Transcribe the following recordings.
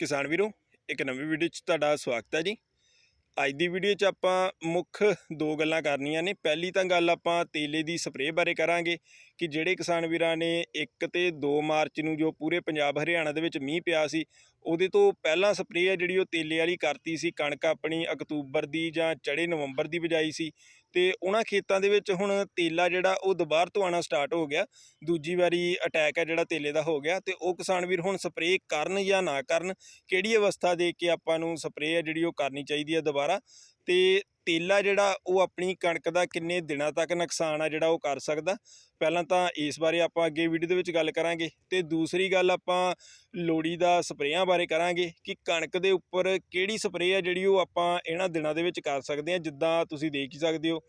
ਕਿਸਾਨ ਵੀਰੋ, ਇੱਕ ਨਵੀਂ ਵੀਡੀਓ 'ਚ ਤੁਹਾਡਾ ਸਵਾਗਤ ਹੈ ਜੀ। ਅੱਜ ਦੀ ਵੀਡੀਓ 'ਚ ਆਪਾਂ ਮੁੱਖ ਦੋ ਗੱਲਾਂ ਕਰਨੀਆਂ ਨੇ। ਪਹਿਲੀ ਤਾਂ ਗੱਲ ਆਪਾਂ ਤੇਲੇ ਦੀ ਸਪਰੇਅ ਬਾਰੇ ਕਰਾਂਗੇ ਕਿ ਜਿਹੜੇ ਕਿਸਾਨ ਵੀਰਾਂ ਨੇ 1 ਤੇ 2 ਮਾਰਚ ਨੂੰ ਜੋ ਪੂਰੇ ਪੰਜਾਬ ਹਰਿਆਣਾ ਦੇ ਵਿੱਚ ਮੀਂਹ ਪਿਆ ਸੀ, ਉਹਦੇ ਤੋਂ ਪਹਿਲਾਂ ਸਪਰੇਅ ਹੈ ਜਿਹੜੀ ਉਹ ਤੇਲੇ ਵਾਲੀ ਕਰਤੀ ਸੀ। ਕਣਕ ਆਪਣੀ ਅਕਤੂਬਰ ਦੀ ਜਾਂ ਚੜੇ ਨਵੰਬਰ ਦੀ ਬਿਜਾਈ ਸੀ। ਤੇ ਉਹਨਾਂ ਖੇਤਾਂ ਦੇ ਵਿੱਚ ਹੁਣ ਤੇਲਾ ਜਿਹੜਾ ਉਹ ਦੁਬਾਰ ਤੋਂ ਆਣਾ ਸਟਾਰਟ ਹੋ ਗਿਆ। ਦੂਜੀ ਵਾਰੀ ਅਟੈਕ ਹੈ ਜਿਹੜਾ ਤੇਲੇ ਦਾ ਹੋ ਗਿਆ ਤੇ ਉਹ ਕਿਸਾਨ ਵੀਰ ਹੁਣ ਸਪਰੇਅ ਕਰਨ ਜਾਂ ਨਾ ਕਰਨ, ਕਿਹੜੀ ਅਵਸਥਾ ਦੇ ਕੇ ਆਪਾਂ ਨੂੰ ਸਪਰੇਅ ਹੈ ਜਿਹੜੀ ਉਹ ਕਰਨੀ ਚਾਹੀਦੀ ਹੈ ਦੁਬਾਰਾ? ਤੇ ਤੇਲਾ ਜਿਹੜਾ ਉਹ ਆਪਣੀ ਕਣਕ ਦਾ ਕਿੰਨੇ ਦਿਨਾਂ ਤੱਕ ਨੁਕਸਾਨ ਆ ਜਿਹੜਾ ਉਹ ਕਰ ਸਕਦਾ? ਪਹਿਲਾਂ ਤਾਂ ਇਸ ਬਾਰੇ ਆਪਾਂ ਅੱਗੇ ਵੀਡੀਓ ਦੇ ਵਿੱਚ ਗੱਲ ਕਰਾਂਗੇ ਤੇ ਦੂਸਰੀ ਗੱਲ ਆਪਾਂ ਲੋੜੀ ਦਾ ਸਪਰੇਆਂ ਬਾਰੇ ਕਰਾਂਗੇ ਕਿ ਕਣਕ ਦੇ ਉੱਪਰ ਕਿਹੜੀ ਸਪਰੇਅ ਆ ਜਿਹੜੀ ਉਹ ਆਪਾਂ ਇਹਨਾਂ ਦਿਨਾਂ ਦੇ ਵਿੱਚ ਕਰ ਸਕਦੇ ਹਾਂ ਜਿੱਦਾਂ ਤੁਸੀਂ ਦੇਖ ਹੀ ਸਕਦੇ ਹੋ।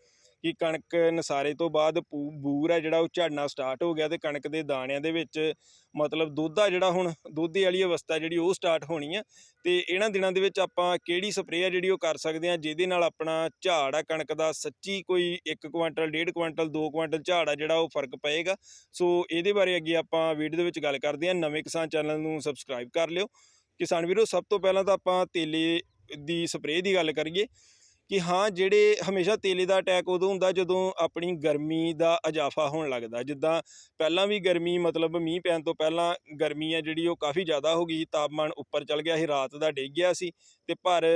ਕਿ ਕਣਕ ਨਸਾਰੇ ਤੋਂ ਬਾਅਦ ਪੂ- ਬੂਰ ਆ ਜਿਹੜਾ ਉਹ ਝੜਨਾ ਸਟਾਰਟ ਹੋ ਗਿਆ ਤੇ ਕਣਕ ਦੇ ਦਾਣਿਆਂ ਦੇ ਵਿੱਚ ਮਤਲਬ ਦੁੱਧ ਆ ਜਿਹੜਾ ਹੁਣ, ਦੁੱਧੇ ਵਾਲੀ ਅਵਸਥਾ ਜਿਹੜੀ ਉਹ ਸਟਾਰਟ ਹੋਣੀ ਆ। ਤੇ ਇਹਨਾਂ ਦਿਨਾਂ ਦੇ ਵਿੱਚ ਆਪਾਂ ਕਿਹੜੀ ਸਪਰੇਅ ਆ ਜਿਹੜੀ ਉਹ ਕਰ ਸਕਦੇ ਆ, ਜਿਹਦੇ ਨਾਲ ਆਪਣਾ ਝਾੜ ਆ, ਕਣਕ ਦਾ ਸੱਚੀ ਕੋਈ 1 ਕੁਇੰਟਲ 1.5 ਕੁਆਂਟਲ 2 ਕੁਆਂਟਲ ਝਾੜ ਆ ਜਿਹੜਾ ਉਹ ਫ਼ਰਕ ਪਏਗਾ। ਸੋ ਇਹਦੇ ਬਾਰੇ ਅੱਗੇ ਆਪਾਂ ਵੀਡੀਓ ਦੇ ਵਿੱਚ ਗੱਲ ਕਰਦੇ ਆ। ਨਵੇਂ ਕਿਸਾਨ ਚੈਨਲ ਨੂੰ ਸਬਸਕ੍ਰਾਈਬ ਕਰ ਲਿਓ। ਕਿਸਾਨ ਵੀਰੋ, ਸਭ ਤੋਂ ਪਹਿਲਾਂ ਤਾਂ ਆਪਾਂ ਤੇਲੇ ਦੀ ਸਪਰੇਅ ਦੀ ਗੱਲ ਕਰੀਏ। ਕਿ ਹਾਂ, ਜਿਹੜੇ ਹਮੇਸ਼ਾ ਤੇਲੇ ਦਾ ਅਟੈਕ ਉਦੋਂ ਹੁੰਦਾ ਜਦੋਂ ਆਪਣੀ ਗਰਮੀ ਦਾ ਇਜ਼ਾਫਾ ਹੋਣ ਲੱਗਦਾ। ਜਿੱਦਾਂ ਪਹਿਲਾਂ ਵੀ ਗਰਮੀ, ਮਤਲਬ ਮੀਂਹ ਪੈਣ ਤੋਂ ਪਹਿਲਾਂ ਗਰਮੀ ਆ ਜਿਹੜੀ, ਉਹ ਕਾਫੀ ਜ਼ਿਆਦਾ ਹੋ ਗਈ ਤਾਪਮਾਨ ਉੱਪਰ ਚਲ ਗਿਆ ਸੀ, ਰਾਤ ਦਾ ਡਿੱਗ ਗਿਆ ਸੀ ਤੇ ਪਰ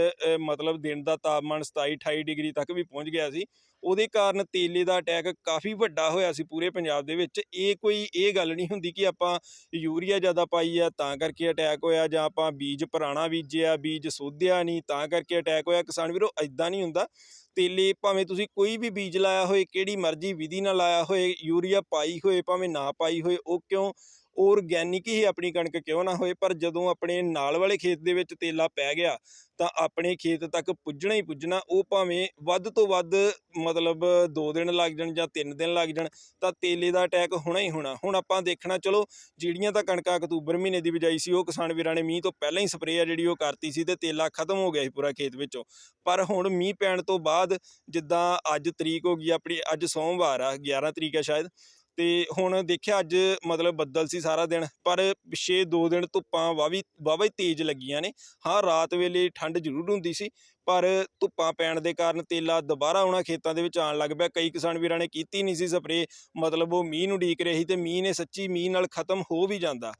ਮਤਲਬ ਦਿਨ ਦਾ ਤਾਪਮਾਨ 27 28 ਡਿਗਰੀ ਤੱਕ ਵੀ ਪਹੁੰਚ ਗਿਆ ਸੀ। ਉਹਦੇ ਕਾਰਨ ਤੇਲੇ ਦਾ ਅਟੈਕ ਕਾਫੀ ਵੱਡਾ ਹੋਇਆ ਸੀ ਪੂਰੇ ਪੰਜਾਬ ਦੇ ਵਿੱਚ। ਇਹ ਕੋਈ, ਇਹ ਗੱਲ ਨਹੀਂ ਹੁੰਦੀ ਕਿ ਆਪਾਂ ਯੂਰੀਆ ਜ਼ਿਆਦਾ ਪਾਈ ਆ, ਤਾਂ ਕਰਕੇ ਅਟੈਕ ਹੋਇਆ ਜਾਂ ਆਪਾਂ ਬੀਜ ਪੁਰਾਣਾ ਬੀਜਿਆ, ਬੀਜ ਸੋਧਿਆ ਨਹੀਂ, ਤਾਂ ਕਰਕੇ ਅਟੈਕ ਹੋਇਆ। ਕਿਸਾਨ ਵੀਰੋ ਐਦਾਂ ਨਹੀਂ ਹੁੰਦਾ। ਤੇਲੇ ਭਾਵੇਂ ਤੁਸੀਂ ਕੋਈ ਵੀ ਬੀਜ ਲਾਇਆ ਹੋਏ, ਕਿਹੜੀ ਮਰਜ਼ੀ ਵਿਧੀ ਨਾਲ ਲਾਇਆ ਹੋਏ, ਯੂਰੀਆ ਪਾਈ ਹੋਏ, ਭਾਵੇਂ ਨਾ ਪਾਈ ਹੋਏ, ਉਹ ਕਿਉਂ ਔਰਗੈਨਿਕ ਹੀ ਆਪਣੀ ਕਣਕ ਕਿਉਂ ਨਾ ਹੋਏ? ਪਰ ਜਦੋਂ ਆਪਣੇ ਨਾਲ ਵਾਲੇ ਖੇਤ ਦੇ ਵਿੱਚ ਤੇਲਾ ਪੈ ਗਿਆ, ਤਾਂ ਆਪਣੇ ਖੇਤ ਤੱਕ ਪੁੱਜਣਾ ਹੀ ਪੁੱਜਣਾ, ਉਹ ਭਾਵੇਂ ਵੱਧ ਤੋਂ ਵੱਧ ਮਤਲਬ 2 ਦਿਨ ਲੱਗ ਜਾਣ ਜਾਂ 3 ਦਿਨ ਲੱਗ ਜਾਣ, ਤਾਂ ਤੇਲੇ ਦਾ ਅਟੈਕ ਹੋਣਾ ਹੀ ਹੋਣਾ। ਹੁਣ ਆਪਾਂ ਦੇਖਣਾ, ਚਲੋ, ਜਿਹੜੀਆਂ ਤਾਂ ਕਣਕਾਂ ਅਕਤੂਬਰ ਮਹੀਨੇ ਦੀ ਬਿਜਾਈ ਸੀ, ਉਹ ਕਿਸਾਨ ਵੀਰਾਂ ਨੇ ਮੀਂਹ ਤੋਂ ਪਹਿਲਾਂ ਹੀ ਸਪਰੇਅ ਆ ਜਿਹੜੀ ਉਹ ਕਰਤੀ ਸੀ ਤੇ ਤੇਲਾ ਖਤਮ ਹੋ ਗਿਆ ਸੀ ਪੂਰਾ ਖੇਤ ਵਿੱਚੋਂ। ਪਰ ਹੁਣ ਮੀਂਹ ਪੈਣ ਤੋਂ ਬਾਅਦ, ਜਿੱਦਾਂ ਅੱਜ ਤਰੀਕ ਹੋ ਗਈ, ਆਪਣੀ ਅੱਜ ਸੋਮਵਾਰ ਆ 11 ਤਰੀਕ ਆ ਸ਼ਾਇਦ ਤੇ ਹੁਣ ਦੇਖਿਆ ਅੱਜ ਮਤਲਬ ਬੱਦਲ ਸੀ ਸਾਰਾ ਦਿਨ, ਪਰ ਪਿਛੇ 2 ਦਿਨ ਧੁੱਪਾਂ ਵਾਵੀ ਵਾਵਾ ਹੀ ਤੇਜ਼ ਲੱਗੀਆਂ ਨੇ। ਹਾਂ, ਰਾਤ ਵੇਲੇ ਠੰਡ ਜ਼ਰੂਰ ਹੁੰਦੀ ਸੀ ਪਰ ਧੁੱਪਾਂ ਪੈਣ ਦੇ ਕਾਰਨ ਤੇਲਾ ਦੁਬਾਰਾ ਉਹਨਾਂ ਖੇਤਾਂ ਦੇ ਵਿੱਚ ਆਉਣ ਲੱਗ ਪਿਆ। ਕਈ ਕਿਸਾਨ ਵੀਰਾਂ ਨੇ ਕੀਤੀ ਨਹੀਂ ਸੀ ਸਪਰੇਅ, ਮਤਲਬ ਉਹ ਮੀਂਹ ਨੂੰ ਡੀਕ ਰਹੇ ਸੀ ਤੇ ਮੀਂਹ ਨੇ ਸੱਚੀ ਮੀਂਹ ਨਾਲ ਖਤਮ ਹੋ ਵੀ ਜਾਂਦਾ।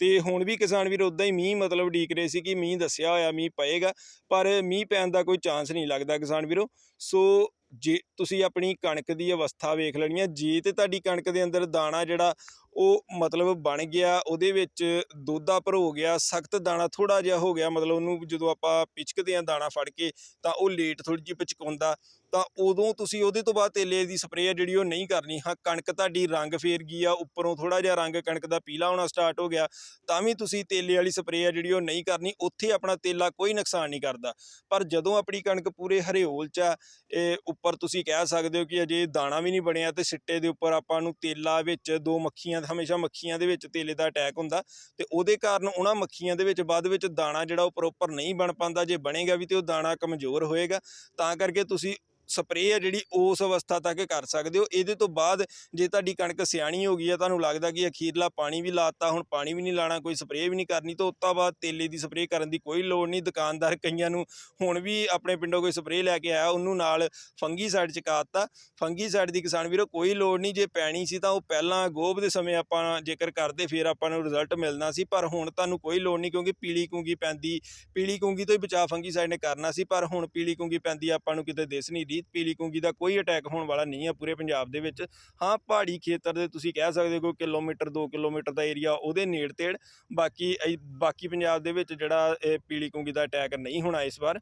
ਤੇ ਹੁਣ ਵੀ ਕਿਸਾਨ ਵੀਰ ਉਦਾਂ ਹੀ ਮੀਂਹ ਮਤਲਬ ਡੀਕ ਰਹੇ ਸੀ ਕਿ ਮੀਂਹ ਦੱਸਿਆ ਹੋਇਆ ਮੀਂਹ ਪਏਗਾ, ਪਰ ਮੀਂਹ ਪੈਣ ਦਾ ਕੋਈ ਚਾਂਸ ਨਹੀਂ ਲੱਗਦਾ ਕਿਸਾਨ ਵੀਰੋ। ਸੋ ਜੇ ਤੁਸੀਂ ਆਪਣੀ ਕਣਕ ਦੀ ਅਵਸਥਾ ਵੇਖ ਲੈਣੀ ਹੈ, ਜੇ ਤੇ ਤੁਹਾਡੀ ਕਣਕ ਦੇ ਅੰਦਰ ਦਾਣਾ ਜਿਹੜਾ ਉਹ ਮਤਲਬ ਬਣ ਗਿਆ, ਉਹਦੇ ਵਿੱਚ ਦੋਦਾ ਭਰ ਹੋ ਗਿਆ, ਸਖਤ ਦਾਣਾ ਥੋੜ੍ਹਾ ਜਿਹਾ ਹੋ ਗਿਆ, ਮਤਲਬ ਉਹਨੂੰ ਜਦੋਂ ਆਪਾਂ ਪਿਚਕਦੇ ਹਾਂ ਦਾਣਾ ਫੜ ਕੇ ਤਾਂ ਉਹ ਲੇਟ ਥੋੜ੍ਹੀ ਜਿਹੀ ਪਿਚਕਾਉਂਦਾ। ਤਾਂ ਉਦੋਂ ਤੁਸੀਂ ਉਹਦੇ ਤੋਂ ਬਾਅਦ ਤੇਲੇ ਦੀ ਸਪਰੇਅ ਆ ਜਿਹੜੀ ਉਹ ਨਹੀਂ ਕਰਨੀ। ਹਾਂ ਕਣਕ ਤੁਹਾਡੀ ਰੰਗ ਫੇਰ ਗਈ ਆ ਉੱਪਰੋਂ ਥੋੜਾ ਜਿਹਾ ਰੰਗ ਕਣਕ ਦਾ ਪੀਲਾ ਹੋਣਾ ਸਟਾਰਟ ਹੋ ਗਿਆ ਤਾਂ ਵੀ ਤੁਸੀਂ ਤੇਲੇ ਵਾਲੀ ਸਪਰੇਅ ਆ ਜਿਹੜੀ ਉਹ ਨਹੀਂ ਕਰਨੀ ਉੱਥੇ ਆਪਣਾ ਤੇਲਾ ਕੋਈ ਨੁਕਸਾਨ ਨਹੀਂ ਕਰਦਾ। ਪਰ ਜਦੋਂ ਆਪਣੀ ਕਣਕ ਪੂਰੇ ਹਰਿਓਲ ਚ ਆ, ਇਹ ਉੱਪਰ ਤੁਸੀਂ ਕਹਿ ਸਕਦੇ ਹੋ ਕਿ ਅਜੇ ਦਾਣਾ ਵੀ ਨਹੀਂ ਬਣਿਆ ਤੇ ਸਿੱਟੇ ਦੇ ਉੱਪਰ ਆਪਾਂ ਨੂੰ ਤੇਲਾ ਵਿੱਚ ਦੋ ਮੱਖੀਆਂ ਹਮੇਸ਼ਾ ਮੱਖੀਆਂ ਦੇ ਵਿੱਚ ਤੇਲੇ ਦਾ ਅਟੈਕ ਹੁੰਦਾ ਤੇ ਉਹਦੇ ਕਾਰਨ ਉਹਨਾਂ ਮੱਖੀਆਂ ਦੇ ਵਿੱਚ ਬਾਅਦ ਵਿੱਚ ਦਾਣਾ ਜਿਹੜਾ ਉਹ ਪ੍ਰੋਪਰ ਨਹੀਂ ਬਣ ਪਾਉਂਦਾ ਜੇ ਬਣੇਗਾ ਵੀ ਤੇ ਉਹ ਦਾਣਾ ਕਮਜ਼ੋਰ ਹੋਏਗਾ। ਤਾਂ ਕਰਕੇ ਤੁਸੀਂ ਸਪਰੇਅ ਹੈ ਜਿਹੜੀ ਉਸ ਅਵਸਥਾ ਤੱਕ ਕਰ ਸਕਦੇ ਹੋ। ਇਹਦੇ ਤੋਂ ਬਾਅਦ ਜੇ ਤੁਹਾਡੀ ਕਣਕ ਸਿਆਣੀ ਹੋ ਗਈ ਹੈ, ਤੁਹਾਨੂੰ ਲੱਗਦਾ ਕਿ ਅਖੀਰਲਾ ਪਾਣੀ ਵੀ ਲਾਤਾ ਹੁਣ ਪਾਣੀ ਵੀ ਨਹੀਂ ਲਾਣਾ, ਕੋਈ ਸਪਰੇਅ ਵੀ ਨਹੀਂ ਕਰਨੀ, ਤਾਂ ਉਸ ਤੋਂ ਬਾਅਦ ਤੇਲੇ ਦੀ ਸਪਰੇਅ ਕਰਨ ਦੀ ਕੋਈ ਲੋੜ ਨਹੀਂ। ਦੁਕਾਨਦਾਰ ਕਈਆਂ ਨੂੰ ਹੁਣ ਵੀ ਆਪਣੇ ਪਿੰਡੋਂ ਕੋਈ ਸਪਰੇਅ ਲੈ ਕੇ ਆਇਆ, ਉਹਨੂੰ ਨਾਲ ਫੰਗੀ ਸਾਈਡ ਚਕਾਤਾ ਫੰਗੀ ਸਾਈਡ ਦੀ ਕਿਸਾਨ ਵੀਰੋ, ਕੋਈ ਲੋੜ ਨਹੀਂ, ਜੇ ਪੈਣੀ ਸੀ ਤਾਂ ਉਹ ਪਹਿਲਾਂ ਗੋਭ ਦੇ ਸਮੇਂ ਆਪਾਂ ਜੇਕਰ ਕਰਦੇ, ਫਿਰ ਆਪਾਂ ਨੂੰ ਰਿਜ਼ਲਟ ਮਿਲਣਾ ਸੀ। ਪਰ ਹੁਣ ਤੁਹਾਨੂੰ ਕੋਈ ਲੋੜ ਨਹੀਂ, ਕਿਉਂਕਿ ਪੀਲੀ ਕੁੰਗੀ ਪੈਂਦੀ, ਪੀਲੀ ਕੁੰਗੀ ਤੋਂ ਹੀ ਬਚਾਅ ਫੰਗੀ ਸਾਈਡ ਨੇ ਕਰਨਾ ਸੀ, ਪਰ ਹੁਣ ਪੀਲੀ ਕੁੰਗੀ ਪੈਂਦੀ ਆਪਾਂ ਨੂੰ ਕਿਤੇ ਦਿਸ ਨਹੀਂ ਰਹੀ ਪੀਲੀ ਕੁੰਗੀ ਦਾ ਕੋਈ ਅਟੈਕ ਹੋਣ ਵਾਲਾ ਨਹੀਂ ਹੈ ਪੂਰੇ ਪੰਜਾਬ ਦੇ ਵਿੱਚ। ਹਾਂ, ਪਹਾੜੀ ਖੇਤਰ ਦੇ ਤੁਸੀਂ ਕਹਿ ਸਕਦੇ ਹੋ ਕਿਲੋਮੀਟਰ 2 ਕਿਲੋਮੀਟਰ ਦਾ ਏਰੀਆ ਉਹਦੇ ਨੇੜ ਤੇੜ ਬਾਕੀ ਬਾਕੀ ਪੰਜਾਬ ਦੇ ਵਿੱਚ ਜਿਹੜਾ ਇਹ ਪੀਲੀ ਕੁੰਗੀ ਦਾ ਅਟੈਕ ਨਹੀਂ ਹੋਣਾ ਇਸ ਵਾਰ।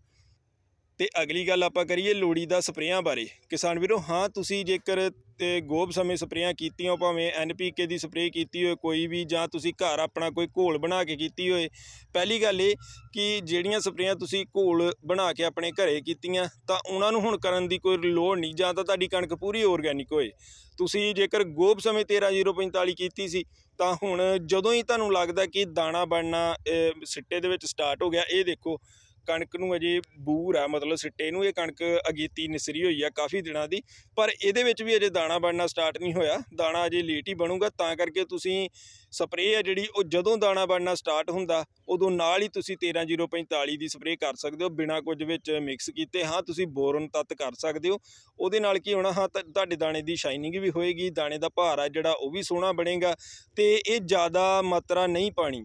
ਤੇ ਅਗਲੀ ਗੱਲ ਆਪਾਂ ਕਰੀਏ ਲੋੜੀ ਦਾ ਸਪਰੇਆਂ ਬਾਰੇ। ਕਿਸਾਨ ਵੀਰੋ, ਹਾਂ, ਤੁਸੀਂ ਜੇਕਰ ਤੇ ਗੋਬ ਸਮੇਂ ਸਪਰੇਆਂ ਕੀਤੀਆਂ, ਭਾਵੇਂ ਐਨਪੀਕੇ ਦੀ ਸਪਰੇਅ ਕੀਤੀ ਹੋਏ, ਕੋਈ ਵੀ, ਜਾਂ ਤੁਸੀਂ ਘਰ ਆਪਣਾ ਕੋਈ ਘੋਲ ਬਣਾ ਕੇ ਕੀਤੀ ਹੋਏ, ਪਹਿਲੀ ਗੱਲ ਇਹ ਕਿ ਜਿਹੜੀਆਂ ਸਪਰੇਆਂ ਤੁਸੀਂ ਘੋਲ ਬਣਾ ਕੇ ਆਪਣੇ ਘਰੇ ਕੀਤੀਆਂ, ਤਾਂ ਉਹਨਾਂ ਨੂੰ ਹੁਣ ਕਰਨ ਦੀ ਕੋਈ ਲੋੜ ਨਹੀਂ, ਜਾਂ ਤਾਂ ਤੁਹਾਡੀ ਕਣਕ ਪੂਰੀ ਆਰਗੈਨਿਕ ਹੋਏ। ਤੁਸੀਂ ਜੇਕਰ ਗੋਬ ਸਮੇਂ 13045 ਕੀਤੀ ਸੀ, ਤਾਂ ਹੁਣ ਜਦੋਂ ਹੀ ਤੁਹਾਨੂੰ ਲੱਗਦਾ ਕਿ ਦਾਣਾ ਬਣਨਾ ਸਿੱਟੇ ਦੇ ਵਿੱਚ ਸਟਾਰਟ ਹੋ ਗਿਆ, ਇਹ ਦੇਖੋ ਕਣਕ ਨੂੰ ਅਜੇ ਬੂਰ ਆ, ਮਤਲਬ ਸਿੱਟੇ ਨੂੰ, ਇਹ ਕਣਕ ਅਗੇਤੀ ਨਿਸਰੀ ਹੋਈ ਆ ਕਾਫੀ ਦਿਨਾਂ ਦੀ। ਪਰ ਇਹਦੇ ਵਿੱਚ ਵੀ ਅਜੇ ਦਾਣਾ ਬਣਨਾ ਸਟਾਰਟ ਨਹੀਂ ਹੋਇਆ। ਦਾਣਾ ਅਜੇ ਲੇਟ ਹੀ ਬਣੂਗਾ, ਤਾਂ ਕਰਕੇ ਤੁਸੀਂ ਸਪਰੇਅ ਆ ਜਿਹੜੀ, ਉਹ ਜਦੋਂ ਦਾਣਾ ਬਣਨਾ ਸਟਾਰਟ ਹੁੰਦਾ, ਉਦੋਂ ਨਾਲ ਹੀ ਤੁਸੀਂ 13045 ਦੀ ਸਪਰੇਅ ਕਰ ਸਕਦੇ ਹੋ, ਬਿਨਾਂ ਕੁਝ ਵਿੱਚ ਮਿਕਸ ਕੀਤੇ। ਹਾਂ, ਤੁਸੀਂ ਬੋਰਨ ਤੱਤ ਕਰ ਸਕਦੇ ਹੋ। ਉਹਦੇ ਨਾਲ ਕੀ ਹੋਣਾ, ਹਾਂ, ਤਾਂ, ਤੁਹਾਡੇ ਦਾਣੇ ਦੀ ਸ਼ਾਈਨਿੰਗ ਵੀ ਹੋਏਗੀ, ਦਾਣੇ ਦਾ ਭਾਰ ਆ ਜਿਹੜਾ, ਉਹ ਵੀ ਸੋਹਣਾ ਬਣੇਗਾ। ਤੇ ਇਹ ਜ਼ਿਆਦਾ ਮਾਤਰਾ ਨਹੀਂ ਪਾਣੀ।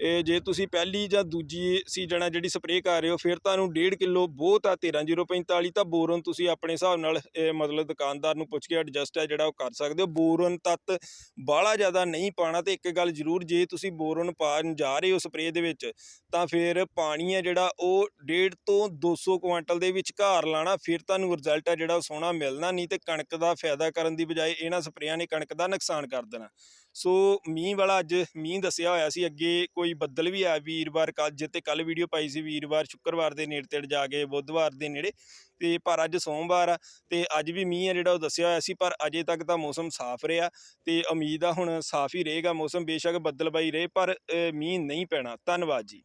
ਇਹ ਜੇ ਤੁਸੀਂ ਪਹਿਲੀ ਜਾਂ ਦੂਜੀ ਸੀਜ਼ਨ ਆ ਜਿਹੜੀ ਸਪਰੇਅ ਕਰ ਰਹੇ ਹੋ, ਫਿਰ ਤੁਹਾਨੂੰ 1.5 ਕਿਲੋ ਬਹੁਤ ਆ 13045 ਤਾਂ ਬੋਰਨ ਤੁਸੀਂ ਆਪਣੇ ਹਿਸਾਬ ਨਾਲ ਮਤਲਬ ਦੁਕਾਨਦਾਰ ਨੂੰ ਪੁੱਛ ਕੇ ਐਡਜਸਟ ਹੈ ਜਿਹੜਾ ਉਹ ਕਰ ਸਕਦੇ ਹੋ। ਬੋਰਨ ਤੱਤ ਬਾਹਲਾ ਜ਼ਿਆਦਾ ਨਹੀਂ ਪਾਣਾ ਤੇ ਇੱਕ ਗੱਲ ਜ਼ਰੂਰ, ਜੇ ਤੁਸੀਂ ਬੋਰਨ ਪਾਣ ਜਾ ਰਹੇ ਹੋ ਸਪਰੇਅ ਦੇ ਵਿੱਚ, ਤਾਂ ਫਿਰ ਪਾਣੀ ਹੈ ਜਿਹੜਾ ਉਹ 1.5 ਤੋਂ 200 ਕੁਆਂਟਲ ਦੇ ਵਿਚਕਾਰ ਲਾਣਾ, ਫਿਰ ਤੁਹਾਨੂੰ ਰਿਜ਼ਲਟ ਹੈ ਜਿਹੜਾ ਉਹ ਸੋਹਣਾ ਮਿਲਣਾ, ਨਹੀਂ ਤੇ ਕਣਕ ਦਾ ਫਾਇਦਾ ਕਰਨ ਦੀ ਬਜਾਏ ਇਹਨਾਂ ਸਪਰੇਆਂ ਨੇ ਕਣਕ ਦਾ ਨੁਕਸਾਨ ਕਰ ਦੇਣਾ। ਸੋ ਮੀਂਹ ਵਾਲਾ ਅੱਜ ਮੀਂਹ ਦੱਸਿਆ ਹੋਇਆ ਸੀ, ਅੱਗੇ ਕੋਈ ਬੱਦਲ ਵੀ ਆਇਆ ਵੀਰਵਾਰ ਕੱਲ ਜਿੱਤੇ ਕੱਲ ਵੀਡੀਓ ਪਾਈ ਸੀ ਵੀਰਵਾਰ, ਸ਼ੁੱਕਰਵਾਰ ਦੇ ਨੇੜੇ ਤੇੜ ਜਾ ਕੇ, ਬੁੱਧਵਾਰ ਦੇ ਨੇੜੇ। ਤੇ ਪਰ ਅੱਜ ਸੋਮਵਾਰ ਆ ਤੇ ਅੱਜ ਵੀ ਮੀਂਹ ਆ ਜਿਹੜਾ ਉਹ ਦੱਸਿਆ ਹੋਇਆ ਸੀ, ਪਰ ਅਜੇ ਤੱਕ ਤਾਂ ਮੌਸਮ ਸਾਫ਼ ਰਿਹਾ ਤੇ ਉਮੀਦ ਆ ਹੁਣ ਸਾਫ਼ ਹੀ ਰਹੇਗਾ ਮੌਸਮ, ਬੇਸ਼ੱਕ ਬੱਦਲਬਾਈ ਰਹੇ, ਪਰ ਮੀਂਹ ਨਹੀਂ ਪੈਣਾ। ਧੰਨਵਾਦ ਜੀ।